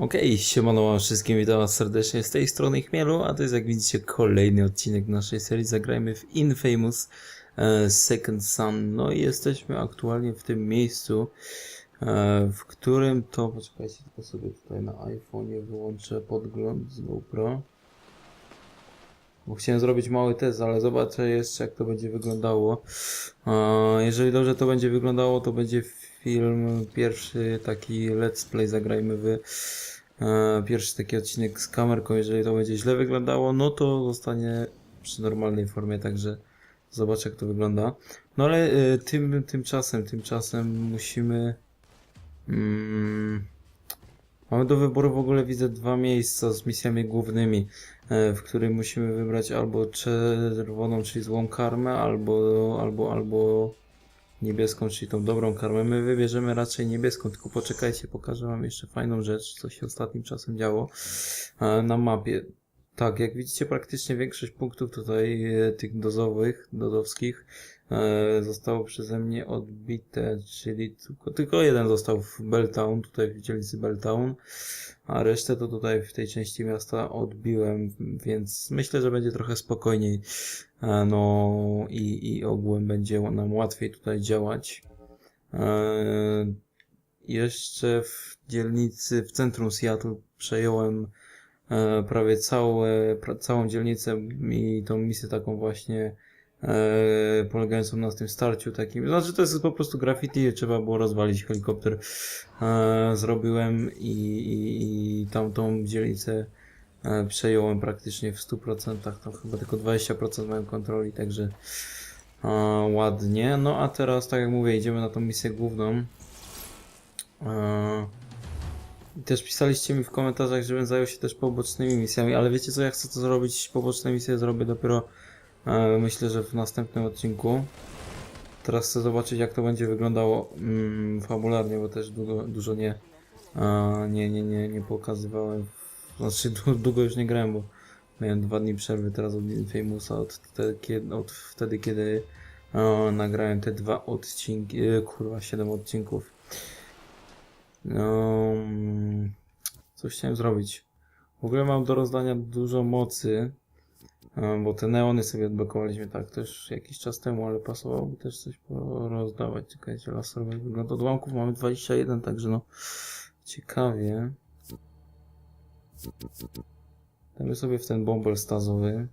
Okej, siemano wszystkim, witam was serdecznie z tej strony Chmielu, a to jest jak widzicie kolejny odcinek naszej serii Zagrajmy w Infamous e, Second Son. No i jesteśmy aktualnie w tym miejscu, e, w którym to... Poczekajcie, tylko sobie tutaj na iPhone'ie wyłączę podgląd z GoPro. Bo chciałem zrobić mały test, ale zobaczę jeszcze jak to będzie wyglądało. E, jeżeli dobrze to będzie wyglądało, to będzie film pierwszy taki let's play zagrajmy wy. E, pierwszy taki odcinek z kamerką. Jeżeli to będzie źle wyglądało, no to zostanie przy normalnej formie, także zobaczę jak to wygląda. No ale e, tym, tymczasem, tymczasem musimy. Mm, Mamy do wyboru w ogóle widzę dwa miejsca z misjami głównymi, e, w których musimy wybrać albo czerwoną, czyli złą karmę, albo, albo, albo niebieską, czyli tą dobrą karmę. My wybierzemy raczej niebieską, tylko poczekajcie, pokażę wam jeszcze fajną rzecz, co się ostatnim czasem działo e, na mapie. Tak, jak widzicie, praktycznie większość punktów tutaj, e, tych dozowych, dozowskich, e, zostało przeze mnie odbite, czyli tylko, tylko jeden został w Belltown, tutaj w dzielnicy Belltown, a resztę to tutaj w tej części miasta odbiłem, więc myślę, że będzie trochę spokojniej, e, no i, i ogółem będzie nam łatwiej tutaj działać. E, jeszcze w dzielnicy, w centrum Seattle przejąłem e, prawie całe, całą dzielnicę i tą misję taką właśnie e, polegającą na tym starciu takim. Znaczy to jest po prostu graffiti, trzeba było rozwalić helikopter. E, zrobiłem i, i, i tamtą dzielnicę e, przejąłem praktycznie w 100%, tam chyba tylko 20% mają kontroli, także ładnie. No a teraz, tak jak mówię, idziemy na tą misję główną. Też pisaliście mi w komentarzach, żebym zajął się też pobocznymi misjami, ale wiecie co, ja chcę to zrobić, poboczne misje zrobię dopiero myślę, że w następnym odcinku. Teraz chcę zobaczyć jak to będzie wyglądało mm, fabularnie, bo też długo, dużo nie, e, nie, nie, nie, nie pokazywałem, znaczy dłu- długo już nie grałem, bo miałem dwa dni przerwy teraz od Infamousa, od od wtedy, kiedy e, nagrałem te dwa odcinki, e, kurwa, siedem odcinków. Mm, coś chciałem zrobić. W ogóle mam do rozdania dużo mocy, e, bo te neony sobie odblokowaliśmy tak też jakiś czas temu, ale pasowałoby też coś rozdawać. Czekajcie, laserowy wygląd odłamków mamy 21, także no ciekawie. Damy sobie w ten bąbel stazowy.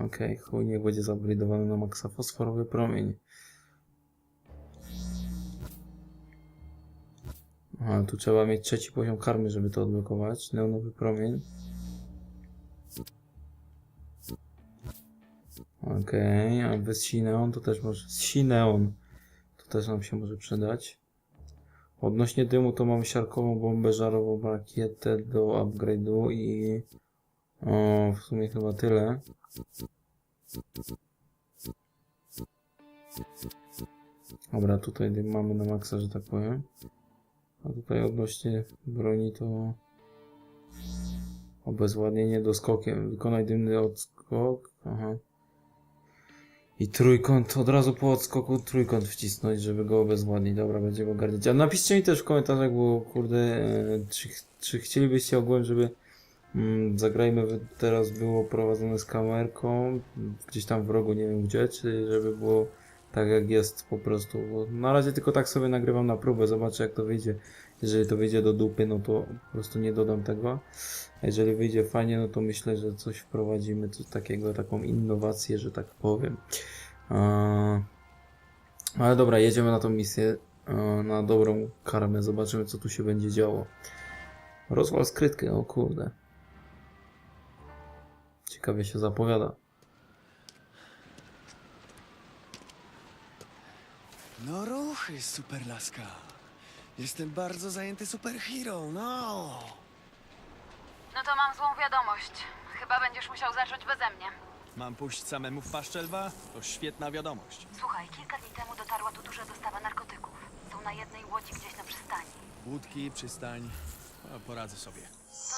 Okej, chuj, niech będzie zupgrade'owany na maksa fosforowy promień. Tu trzeba mieć trzeci poziom karmy, żeby to odblokować. Neonowy promień. Okej, a bez Sineon to też może... Sineon to też nam się może przydać. Odnośnie dymu to mamy siarkową bombę żarową rakietę do upgrade'u i... O, w sumie chyba tyle. Dobra, tutaj dym mamy na maksa, że tak powiem. A tutaj odnośnie broni to obezwładnienie doskokiem. Wykonaj dymny odskok. Aha. I trójkąt, od razu po odskoku trójkąt wcisnąć, żeby go obezwładnić. Dobra, będziemy ogarniać. A napiszcie mi też w komentarzach, bo kurde, e, czy, czy chcielibyście ogółem, żeby mm, zagrajmy teraz było prowadzone z kamerką, gdzieś tam w rogu, nie wiem gdzie, czy żeby było tak jak jest po prostu. Bo na razie tylko tak sobie nagrywam na próbę, zobaczę jak to wyjdzie. Jeżeli to wyjdzie do dupy, no to po prostu nie dodam tego. A jeżeli wyjdzie fajnie, no to myślę, że coś wprowadzimy, coś takiego, taką innowację, że tak powiem. Eee, ale dobra, jedziemy na tą misję, na dobrą karmę, zobaczymy co tu się będzie działo. Rozwal skrytkę, o kurde. Ciekawie się zapowiada. No ruchy, superlaska. Jestem bardzo zajęty superhero, no. No to mam złą wiadomość. Chyba będziesz musiał zacząć beze mnie. Mam pójść samemu w paszczelwa? To świetna wiadomość. Słuchaj, kilka dni temu dotarła tu duża dostawa narkotyków. Są na jednej łodzi gdzieś na przystani. Łódki, przystań. O, poradzę sobie.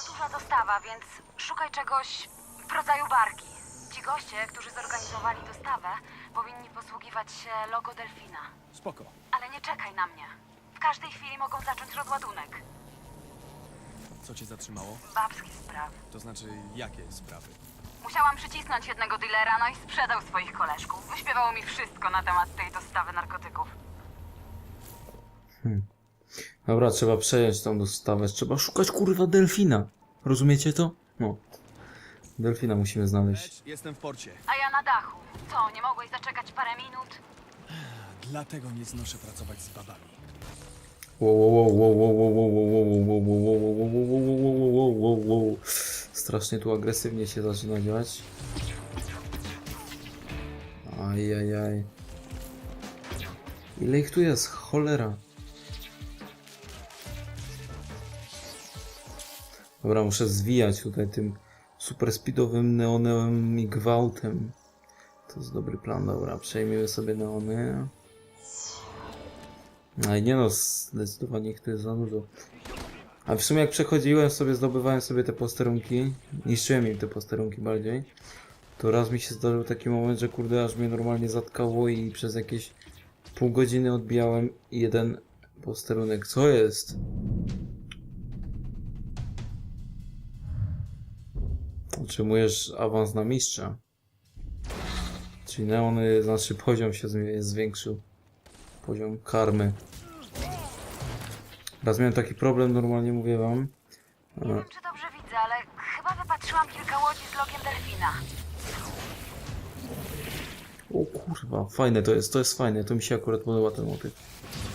To duża dostawa, więc szukaj czegoś w rodzaju barki. Ci goście, którzy zorganizowali dostawę, powinni posługiwać się logo delfina. Spoko. Ale nie czekaj na mnie. W każdej chwili mogą zacząć rozładunek. Co cię zatrzymało? Babskie sprawy. To znaczy, jakie sprawy? Musiałam przycisnąć jednego dealera, no i sprzedał swoich koleżków. Wyśpiewał mi wszystko na temat tej dostawy narkotyków. Dobra, trzeba przejąć tą dostawę. Trzeba szukać kurwa delfina. Rozumiecie to? No. Delfina musimy znaleźć. Lecz jestem w porcie. A ja na dachu. Co, nie mogłeś zaczekać parę minut? Dlatego nie znoszę pracować z babami. Wow, wow, wow, wow, wow, wow, wow, wow, wow, wow, wow, wow, wow, wow, wow, wow, wow, wow. Strasznie tu agresywnie się zaczyna dziać. Ajajaj. Ile ich tu jest? Cholera. Dobra, muszę zwijać tutaj tym super speedowym neonem i gwałtem. To jest dobry plan, dobra. Przejmiemy sobie neony. Ale nie no, zdecydowanie ich tu jest za dużo. A w sumie jak przechodziłem sobie, zdobywałem sobie te posterunki, niszczyłem im te posterunki bardziej, to raz mi się zdarzył taki moment, że kurde aż mnie normalnie zatkało i przez jakieś pół godziny odbijałem jeden posterunek. Co jest? Otrzymujesz awans na mistrza. Czyli neony, znaczy poziom się zwiększył poziom karmy. Raz miałem taki problem, normalnie mówię wam. Nie wiem, czy dobrze widzę, ale chyba wypatrzyłam kilka łodzi z logiem delfina. O kurwa, fajne to jest, to jest fajne, to mi się akurat podoba ten motyw.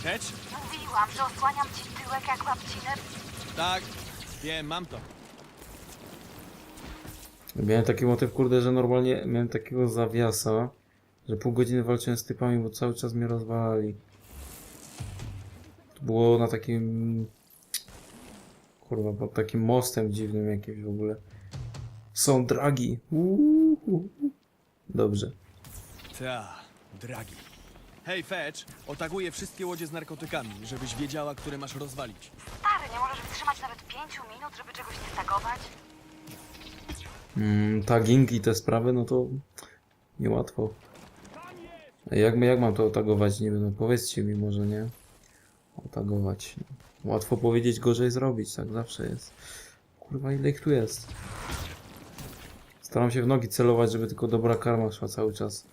Hedge? Mówiłam, że osłaniam ci tyłek jak babciny. Tak. Wiem, mam to. Miałem taki motyw, kurde, że normalnie miałem takiego zawiasa, że pół godziny walczyłem z typami, bo cały czas mnie rozwalali. To było na takim... Kurwa, pod takim mostem dziwnym jakimś w ogóle. Są dragi. Uuu. Dobrze. Ta, dragi. Hej, Fetch, otaguję wszystkie łodzie z narkotykami, żebyś wiedziała, które masz rozwalić. Stary, nie możesz wytrzymać nawet pięciu minut, żeby czegoś nie stagować? Mm, tagging i te sprawy, no to niełatwo. Jak, jak mam to otagować? Nie wiem, no powiedzcie mi może, nie? Otagować. Łatwo powiedzieć, gorzej zrobić, tak zawsze jest. Kurwa, ile ich tu jest? Staram się w nogi celować, żeby tylko dobra karma szła cały czas.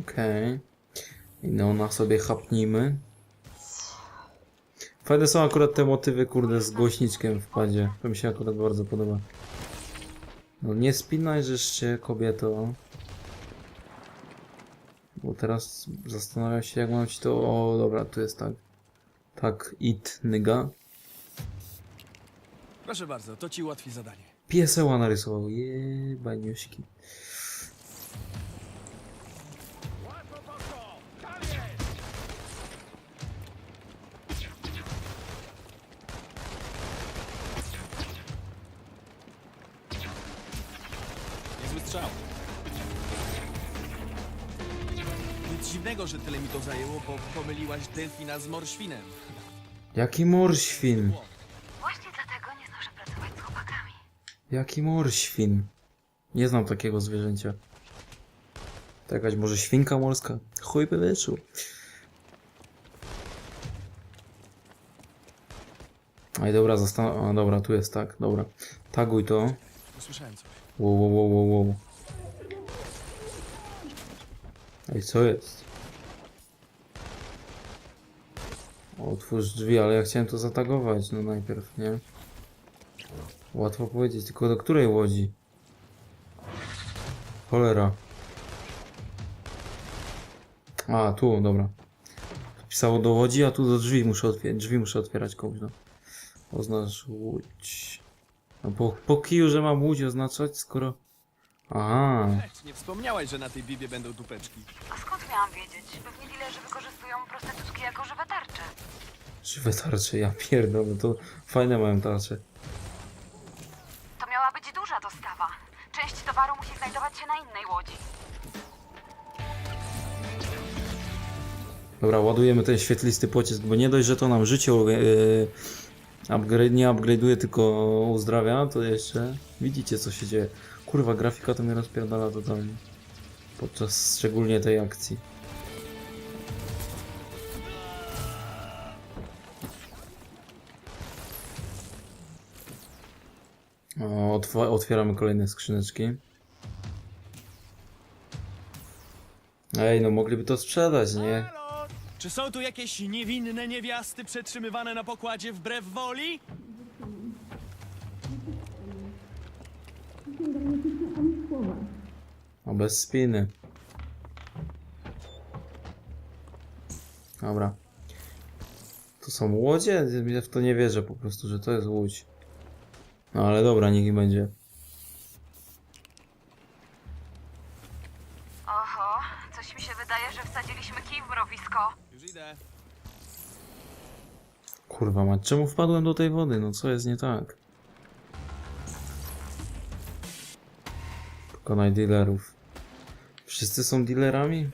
Okej. I neona sobie chapnijmy. Fajne są akurat te motywy, kurde, z głośniczkiem w padzie. To mi się akurat bardzo podoba. No nie spinaj się, kobieto. Bo teraz zastanawiam się, jak mam ci to... O, dobra, tu jest tak. Tak, it, nyga. Proszę bardzo, to ci ułatwi zadanie. Pieseła narysował. Jebaniuśki. Niezły strzał. Nic dziwnego, że tyle mi to zajęło, bo pomyliłaś delfina z morświnem. Jaki morświn. Właśnie dlatego nie znoszę pracować z chłopakami. Jaki morświn. Nie znam takiego zwierzęcia. To jakaś może świnka morska? Chuj by wyczuł. Ej, dobra, zastan... A, dobra, tu jest tak, dobra. Taguj to. Usłyszałem coś. Wow, wow, wow, wow, wow. Ej, co jest? Otwórz drzwi, ale ja chciałem to zatagować, no najpierw, nie? Łatwo powiedzieć, tylko do której łodzi? Cholera. A, tu, dobra. Pisało do łodzi, a tu do drzwi muszę otwierać, drzwi muszę otwierać komuś, no. Oznacz łódź. No po, po kiju, że mam łódź oznaczać, skoro... Aha, nie wspomniałaś, że na tej bibie będą dupeczki. A skąd miałam wiedzieć? Pewnie dilerzy wykorzystują prostytutki jako żywe tarcze. żywe tarcze, ja pierdolę, to fajne mają tarcze. To miała być duża dostawa. Część towaru musi znajdować się na innej łodzi. Dobra, ładujemy ten świetlisty pocisk, bo nie dość, że to nam życie yy, upgrade, nie upgrade'uje, tylko uzdrawia, to jeszcze widzicie co się dzieje. Kurwa, grafika to mnie rozpierdala totalnie. Podczas szczególnie tej akcji. O, otwieramy kolejne skrzyneczki. Ej, no mogliby to sprzedać, nie? Czy są tu jakieś niewinne niewiasty przetrzymywane na pokładzie wbrew woli? No bez spiny. Dobra. To są łodzie? Ja w to nie wierzę po prostu, że to jest łódź. No ale dobra, niech będzie. Kurwa mać, czemu wpadłem do tej wody? No co jest nie tak? Pokonaj dealerów. Wszyscy są dealerami?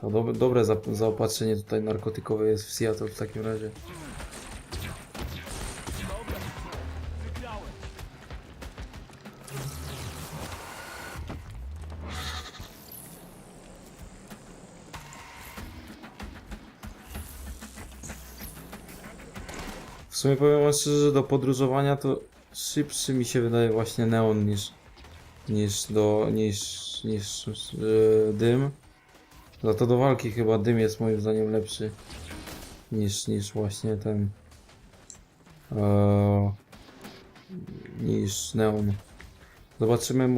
To dobre, dobre za, zaopatrzenie tutaj narkotykowe jest w Seattle w takim razie. Sumie powiem wam szczerze, że do podróżowania to szybszy mi się wydaje właśnie neon niż niż do niż niż yy, dym. Za to do walki chyba dym jest moim zdaniem lepszy niż niż właśnie ten eee, niż neon. Zobaczymy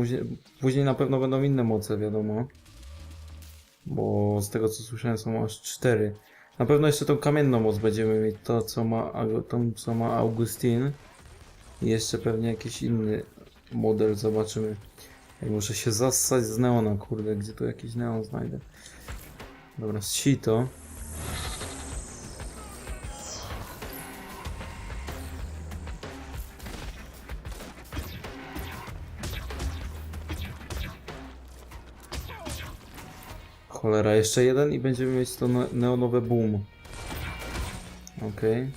później na pewno będą inne moce, wiadomo. Bo z tego co słyszałem są aż cztery. Na pewno jeszcze tą kamienną moc będziemy mieć, to co ma, tą, co ma Augustin. I jeszcze pewnie jakiś inny model zobaczymy. Muszę się zassać z neona, kurde, gdzie tu jakiś neon znajdę. Dobra, sito. Cholera, jeszcze jeden i będziemy mieć to ne- neonowe boom. Okej.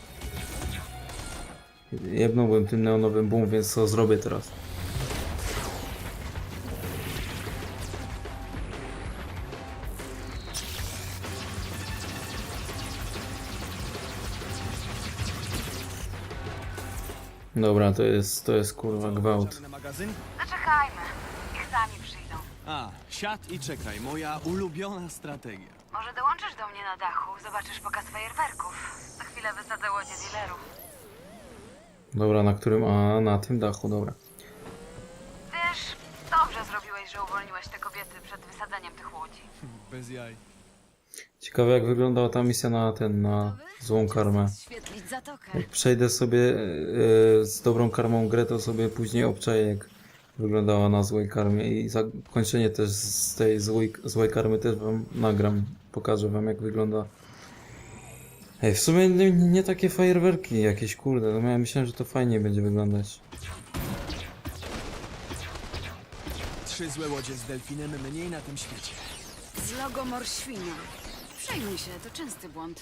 Jebnąłbym tym neonowym boom, więc co zrobię teraz? Dobra, to jest, to jest kurwa gwałt. Siad i czekaj. Moja ulubiona strategia. Może dołączysz do mnie na dachu, zobaczysz pokaz fajerwerków. Za chwilę wysadzę łodzie dealerów. Dobra, na którym? A, na tym dachu, dobra. Wiesz, dobrze zrobiłeś, że uwolniłeś te kobiety przed wysadzeniem tych łodzi. Bez jaj. Ciekawe jak wyglądała ta misja na ten, na złą karmę. Świetlić zatokę. Jak przejdę sobie e, z dobrą karmą grę, to sobie później obczaję jak wyglądała na złej karmie i zakończenie też z tej złej, złej karmy też wam nagram. Pokażę wam jak wygląda. Ej, w sumie nie, nie takie fajerwerki jakieś, kurde, no ja myślałem, że to fajnie będzie wyglądać. Trzy złe łodzie z delfinem mniej na tym świecie. Z logo morświnia. Przejmuj się, to częsty błąd.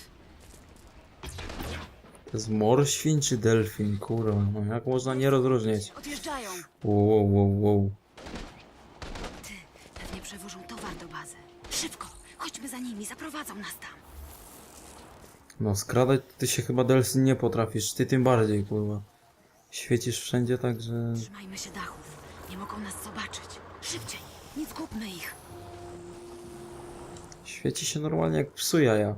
To jest mor, świn czy delfin, kurwa, no jak można nie rozróżniać? Odjeżdżają. Wow, wow, wow. Ty, pewnie przewożą towar do bazy. Szybko, chodźmy za nimi, zaprowadzą nas tam. No skradać ty się chyba delfin nie potrafisz, ty tym bardziej, kurwa. Świecisz wszędzie tak, że... Trzymajmy się dachów. Nie mogą nas zobaczyć. Szybciej, nie zgubmy ich. Świeci się normalnie jak psu jaja.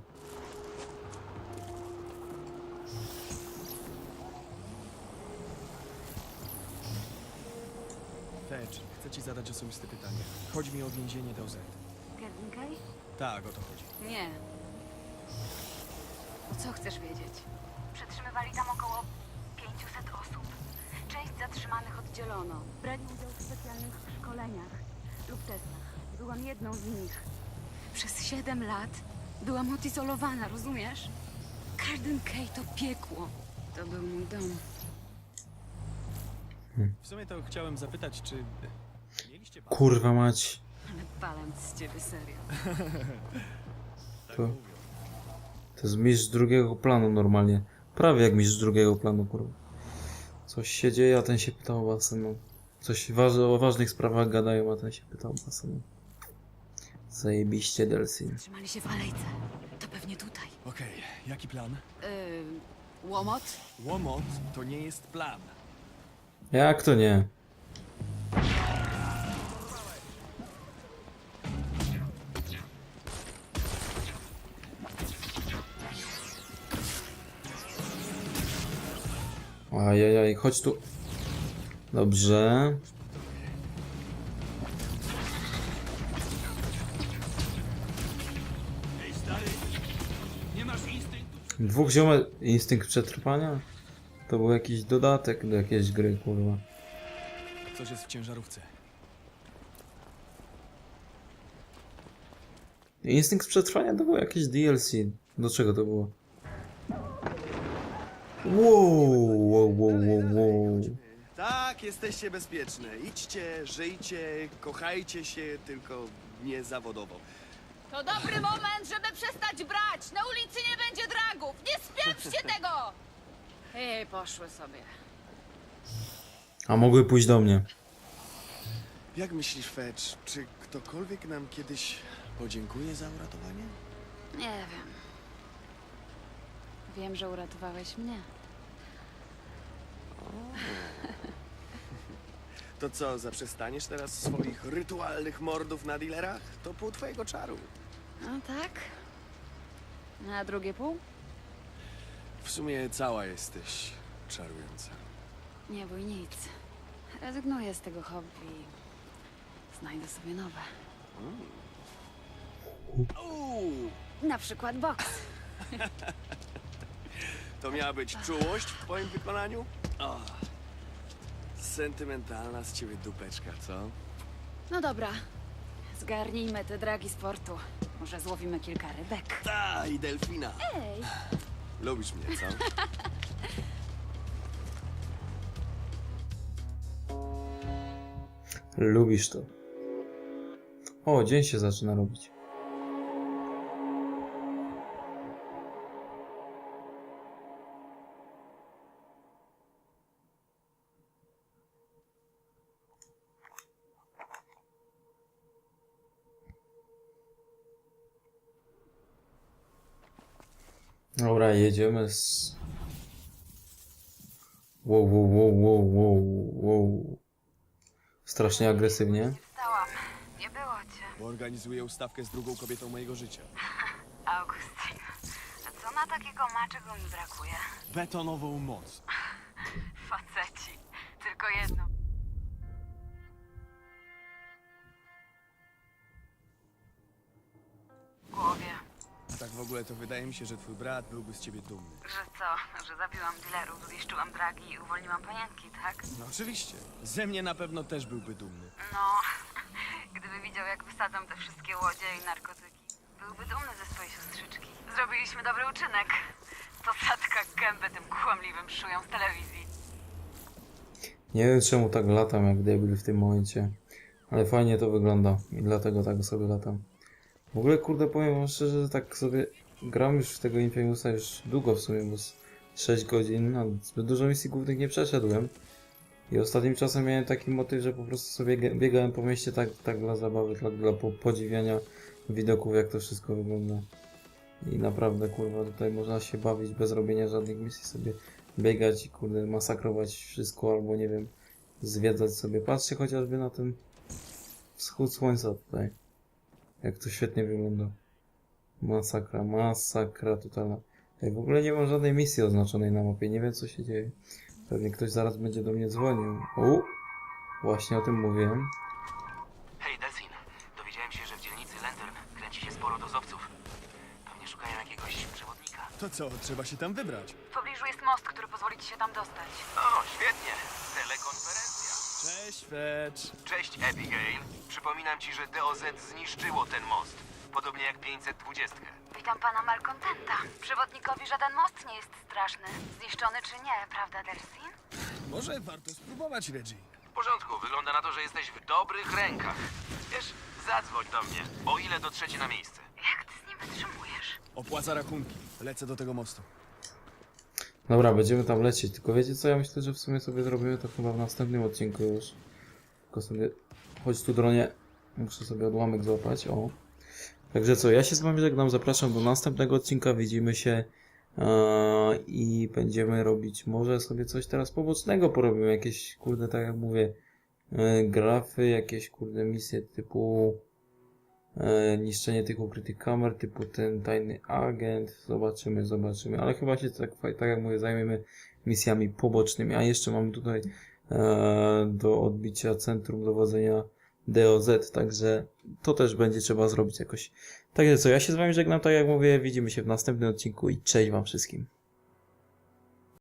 Fetch, chcę ci zadać osobiste pytanie. Chodzi mi o więzienie DOZ. Kevin Kay? Tak, o to chodzi. Nie. Co chcesz wiedzieć? Przetrzymywali tam około 500 osób. Część zatrzymanych oddzielono. Brali udział w specjalnych szkoleniach lub testach. Byłam jedną z nich. Przez 7 lat byłam odizolowana, rozumiesz? Garden Key to piekło. To był mój dom. W sumie to chciałem zapytać, czy mieliście? Kurwa mać. Ale balans z ciebie serio. To, to jest mistrz drugiego planu normalnie. Prawie jak mistrz drugiego planu, kurwa. Coś się dzieje, a ten się pytał o basenu. Coś waż o ważnych sprawach gadają, a ten się pytał o basenu. Zajebiście Delsin. Trzymali się w alejce. To pewnie tutaj. Okej, jaki plan? Yy, Łomot? Łomot to nie jest plan. Jak to nie? Ajajaj, chodź tu. Dobrze. Dwóch ziomek... Instynkt przetrwania? To był jakiś dodatek do jakiejś gry, kurwa. Coś jest w ciężarówce. Instynkt przetrwania to było jakieś DLC. Do czego to było? Wow, wow, wow, wow, wow. Tak, jesteście bezpieczne. Idźcie, żyjcie, kochajcie się, tylko nie zawodowo. To dobry moment, żeby przestać brać! Na ulicy nie będzie dragów! Nie spieprzcie tego! Hej, poszły sobie. A mogły pójść do mnie. Jak myślisz, Fetch, czy ktokolwiek nam kiedyś podziękuje za uratowanie? Nie wiem. Wiem, że uratowałeś mnie. To co, zaprzestaniesz teraz swoich rytualnych mordów na dealerach? To pół twojego czaru. No tak. A drugie pół? W sumie cała jesteś czarująca. Nie bój nic. Rezygnuję z tego hobby. Znajdę sobie nowe. Uuu, Na przykład boks. to miała być czułość w twoim wykonaniu? O, sentymentalna z ciebie dupeczka, co? No dobra. Zgarnijmy te dragi sportu. Może złowimy kilka rybek. Ta i delfina. Ej! Lubisz mnie, co? Lubisz to. O, dzień się zaczyna robić. Dobra, jedziemy z... Wow, wow, wow, wow, wow, wow. Strasznie agresywnie. Stałam. Nie było cię. Bo organizuję ustawkę z drugą kobietą mojego życia. Augustyn. A co na takiego ma, czego mi brakuje? Betonową moc. Faceci. Tylko jedno. Tak w ogóle to wydaje mi się, że twój brat byłby z ciebie dumny. Że co? Że zabiłam dealerów, zniszczyłam dragi i uwolniłam panienki, tak? No oczywiście. Ze mnie na pewno też byłby dumny. No, gdyby widział, jak wysadzam te wszystkie łodzie i narkotyki. Byłby dumny ze swojej siostrzyczki. Zrobiliśmy dobry uczynek. To satka gębę tym kłamliwym szujom z telewizji. Nie wiem czemu tak latam jak debil w tym momencie. Ale fajnie to wygląda i dlatego tak sobie latam. W ogóle kurde powiem szczerze, że tak sobie gram już w tego Infamousa już długo w sumie, bo z 6 godzin, a zbyt dużo misji głównych nie przeszedłem. I ostatnim czasem miałem taki motyw, że po prostu sobie biegałem po mieście tak, tak dla zabawy, dla, dla po- podziwiania widoków jak to wszystko wygląda. I naprawdę kurwa tutaj można się bawić bez robienia żadnych misji sobie biegać i kurde masakrować wszystko albo nie wiem zwiedzać sobie. Patrzcie chociażby na ten wschód słońca tutaj. Jak to świetnie wygląda. Masakra, masakra totalna. Ej, w ogóle nie mam żadnej misji oznaczonej na mapie, nie wiem co się dzieje. Pewnie ktoś zaraz będzie do mnie dzwonił. O! Właśnie o tym mówiłem. Hej, Delsin. Dowiedziałem się, że w dzielnicy Lantern kręci się sporo dozowców. Pewnie szukają jakiegoś przewodnika. To co, trzeba się tam wybrać. W pobliżu jest most, który pozwoli ci się tam dostać. O, świetnie! Telekonferencja. Cześć, Fetch. Cześć, Abigail. Przypominam ci, że DOZ zniszczyło ten most. Podobnie jak 520. Witam pana Malcontenta. Przewodnikowi żaden most nie jest straszny. Zniszczony czy nie, prawda, Delsin? Może warto spróbować, Reggie. W porządku, wygląda na to, że jesteś w dobrych rękach. Wiesz, zadzwoń do mnie, o ile dotrzecie na miejsce. Jak ty z nim wytrzymujesz? Opłaca rachunki. Lecę do tego mostu. Dobra, będziemy tam lecieć. Tylko wiecie co, ja myślę, że w sumie sobie zrobimy to chyba w następnym odcinku już. Tylko sobie... Chodź tu dronie. Muszę sobie odłamek złapać, o. Także co, ja się z wami żegnam, zapraszam do następnego odcinka. Widzimy się Eee, I będziemy robić może sobie coś teraz pobocznego porobimy, jakieś kurde, tak jak mówię, e, grafy, jakieś kurde misje typu niszczenie tych ukrytych kamer, typu ten tajny agent, zobaczymy, zobaczymy, ale chyba się tak, tak jak mówię, zajmiemy misjami pobocznymi, a jeszcze mamy tutaj e, do odbicia centrum dowodzenia DOZ, także to też będzie trzeba zrobić jakoś. Także co, ja się z wami żegnam, tak jak mówię, widzimy się w następnym odcinku i cześć wam wszystkim.